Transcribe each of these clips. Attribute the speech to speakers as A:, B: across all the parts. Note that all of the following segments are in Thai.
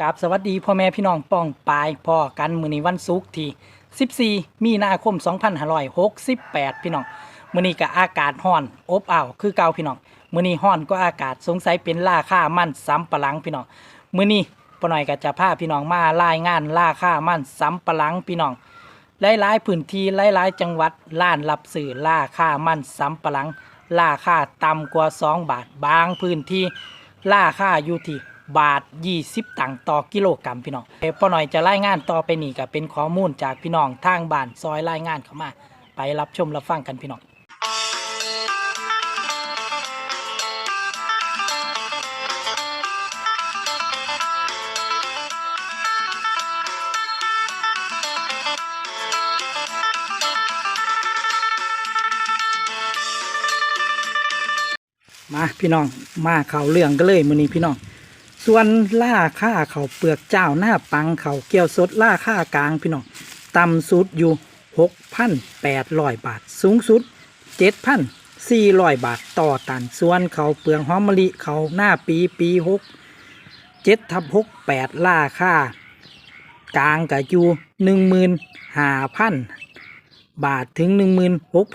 A: กับสวัสดีพ่อแม่พี่น้องป้องปายพ่อกันมือนี้วันศุกร์ที่ 14 มีนาคม 2568 พี่น้องมือนี้ก็อากาศร้อนอบอ้าวคือเก่าพี่น้องมือนี้ร้อนก็อากาศสงสัยเป็นราคามันสำปะหลังพี่น้องมือนี้ป้าหน่อยก็จะพาพี่น้องมารายงานราคามันสำปะหลังพี่น้องหลายๆพื้นที่หลายๆจังหวัดล้านรับสื่อราคามันสำปะหลังราคาต่ำกว่า 2 บาทบางพื้นที่ราคาอยู่ที่ บาท 20ตังค์ต่อกิโลกรัมพี่น้องเดี๋ยวพอหน่อยจะรายงานต่อไปนี่ก็เป็นข้อมูลจากพี่น้องทางบ้านซอยรายงานเข้ามา ไปรับชมรับฟังกันพี่น้องมาพี่น้องมาเข่าเรื่องกันเลยมือนี้พี่น้อง ส่วนล่าค่าเขาเปลือกเจ้าหน้าปังเขาเกี่ยวสดล่าค่ากลางพี่น้องต่ำสุดอยู่หกพันแปดร้อยบาท สูงสุดเจ็ดพันสี่ร้อยบาทต่อตัน ส่วนเขาเปลือกหอมมะลิเขาหน้าปีปีหกเจ็ดทับหกแปดล่าค่ากลางกับอยู่ บาทถึง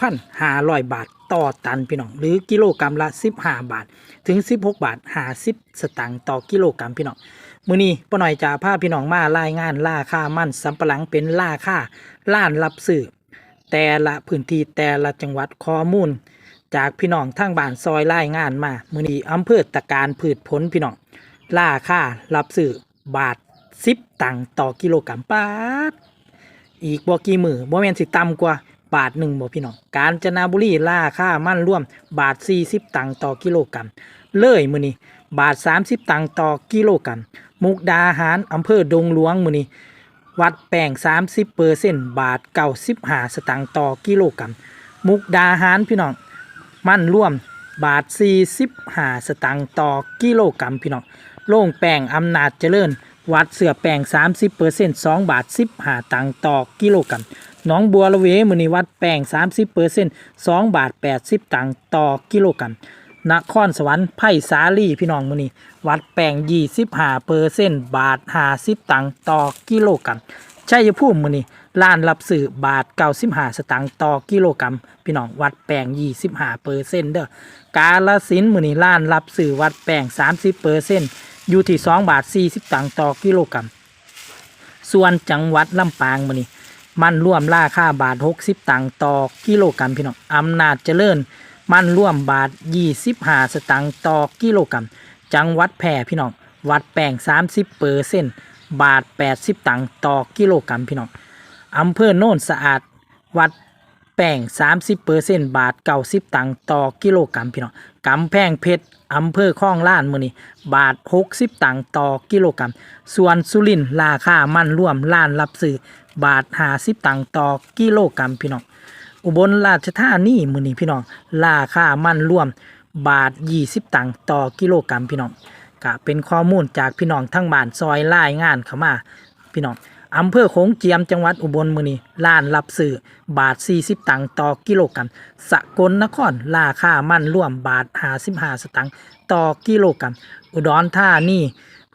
A: 16,500 บาทต่อตันพี่น้อง หรือกิโลกรรัมละ 15 บาท ถึง 16 บาท 50 สตางค์ต่อกิโลกรรัมพี่น้องมือนี้ป้าหน่อยจะพาพี่น้องมารายงานราคามั่นสำปะหลังเป็นราคาล้านรับซื้อแต่ละพื้นที่แต่ละจังหวัดข้อมูล จากพี่น้องทางบ้านซอยรายงานมามือนี้อำเภอตะการพืชผลพี่น้องราคารับซื้อบาท 10 ตังค์ต่อกิโลกรรัมปา อีกบ่กี่มือบ่แม่นสิต่ำกว่าบาทหนึ่งบ่พี่น้อง กาญจนบุรีราคามั่นร่วม บาท 40 ตังค์ต่อกิโลกรัม เลยมือนี้บาท 30 ตังค์ต่อกิโลกรัม มุกดาหารอำเภอดงหลวงมือนี้วัดแป้ง30เปอร์เซ็นต์บาท95สตางค์ต่อกิโลกรัม มุกดาหารพี่น้อง มั่นร่วมบาท 45 สตางค์ต่อกิโลกรัมพี่น้อง โล่งแป้งอำนาจเจริญ วัดเสือแป้ง30เปอร์เซ็นต์2บาท15ตังค์ต่อกิโลกรัมน้องบัวละเวมือนี้วัดแป้ง30เปอร์เซ็นต์2บาท80ตังค์ต่อกิโลกรัมนครสวรรค์ไผ่สาลีพี่น้องมือนี้วัดแป้ง25เปอร์เซ็นต์บาท50ตังค์ต่อกิโลกรัมชัยภูมิมือนี้ล้านรับสื่อบาท95สตางค์ต่อกิโลกรัมพี่น้องวัดแป้ง25เปอร์เซ็นต์เด้อกาลสินมือนี้ล้านรับสื่อวัดแป้ง30เปอร์เซ็นต์ อยู่ที่2บาท40ตังค์ต่อกิโลกรัมส่วนจังหวัดลำปางมื้อนี้มันร่วมราคาบาท60ตังค์ต่อกิโลกรัมพี่น้องอำนาจเจริญ มันร่วมบาท25สตังค์ต่อกิโลกรัมจังหวัดแพร่พี่น้องวัดแป้ง30เปอร์เซ็นต์บาท80ตังค์ต่อกิโลกรัมพี่น้องอำเภอโน่นสะอาดวัด แป้ง 30เปอร์เซ็นต์บาท90ตังค์ต่อกิโลกรัมพี่น้องกำแพงเพชรอำเภอคลองล้านมือนี้บาท 60 ตังค์ต่อกิโลกรัม ส่วนสุรินราคามันร่วมล้านรับซื้อบาท 50 ตังค์ต่อกิโลกรัมพี่น้องอุบลราชธานีมือนี้พี่น้องราคามันร่วมบาท 20 ตังค์ต่อกิโลกรัมพี่น้องก็เป็นข้อมูลจากพี่น้องทั้งบ้านซอยรายงานเข้ามาพี่น้อง อำเภอโขงเจียมจังหวัดอุบลมือนีล้านรับซื้อบาท 40 ตังค์ต่อกิโลกรัมสกลนครราคามันร่วมบาท55สตังค์ต่อกิโลกรัมอุดรธานี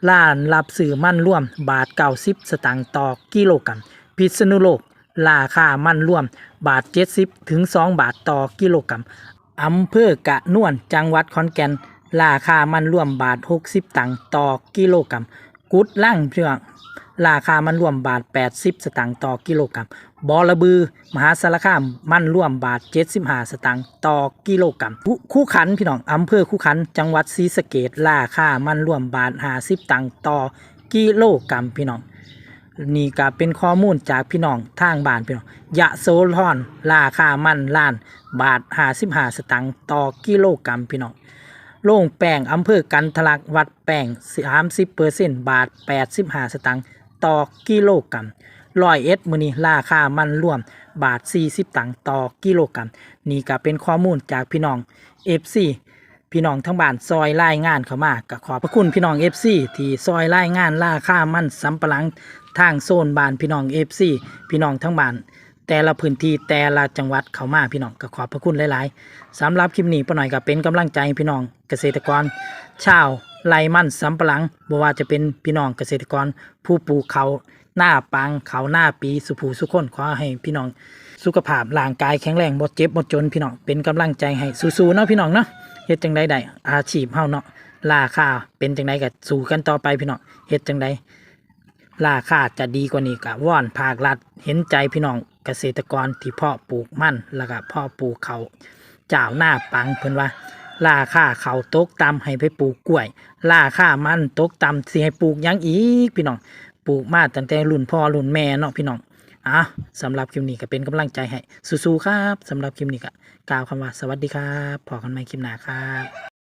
A: ล้านรับซื้อมันร่วมบาท90สตังค์ต่อกิโลกรัมพิษณุโลกราคามันร่วมบาท 70 ถึง 2 บาทต่อกิโลกรัมอำเภอกะนวนจังหวัดขอนแก่นราคามันร่วมบาท 60 ตังค์ต่อกิโลกรัมกุดล่างเพื่อง ราคามันร่วมบาท 80 สตางค์ต่อกิโลกรัมบอระบือ มหาสารคามมันร่วมบาท 75 สตางค์ต่อกิโลกรัมคู่คู่ขันพี่น้องอำเภอคู่ขัน จังหวัดศรีสะเกดราคามันร่วมบาท 50 ตังค์ต่อกิโลกรัมพี่น้องนี่ก็เป็นข้อมูลจากพี่น้องทางบ้านพี่น้องยะโสธรราคามันล้าน บาท55สตังค์ต่อกิโลกรัมพี่น้องโล่งแป้งอำเภอกันทะลักวัดแป้ง30เปอร์เซ็นต์บาท85สตังค์ ต่อกิโลกรัมร้อยเอ็ดมือนี้ราคามันรวมบาท 40 ตังค์ต่อกิโลกรัมนี่ก็เป็นข้อมูลจากพี่น้อง FC พี่น้องทั้งบ้านซอยรายงานเข้ามาก็ขอบพระคุณพี่น้อง FC ที่ซอยรายงานราคามันสำปะหลังทางโซนบ้านพี่น้อง FC พี่น้องทั้งบ้านแต่ละพื้นที่แต่ละจังหวัดเข้ามาพี่น้องก็ขอบพระคุณหลาย ๆสำหรับคลิปนี้ป้าหน่อยก็เป็นกำลังใจให้พี่น้องเกษตรกรชาว ไรมันสำปะหลังบ่ว่าจะเป็นพี่น้องเกษตรกร ผู้ปลูกเขาหน้าปังเขาหน้าปีสุภูสุขคนขอให้พี่น้องสุขภาพร่างกายแข็งแรงบ่เจ็บบ่จนพี่น้องเป็นกำลังใจให้สู้ๆเนาะพี่น้องเนาะเฮ็ดจังไดได้อาชีพเฮาเนาะราคาเป็นจังไดก็สู้กันต่อไปพี่น้องเฮ็ดจังไดราคาจะดีกว่านี้ก็ว่อนภาครัฐเห็นใจพี่น้องเกษตรกรที่เพาะปลูกมันแล้วก็เพาะปลูกเขาเจ้าหน้าปังเพิ่นว่า ล่าคาเขาตกต่ำให้ไปปลูกกล้วยล่าคามันตกต่ำสิให้ปลูกยังอีกพี่น้องปลูกมาตั้งแต่รุ่นพ่อรุ่นแม่เนาะพี่น้องอะสำหรับคลิปนี้ก็เป็นกำลังใจให้สู้ๆครับสำหรับคลิปนี้ก็กล่าวคำว่าสวัสดีครับพอกันใหม่คลิปหน้าครับ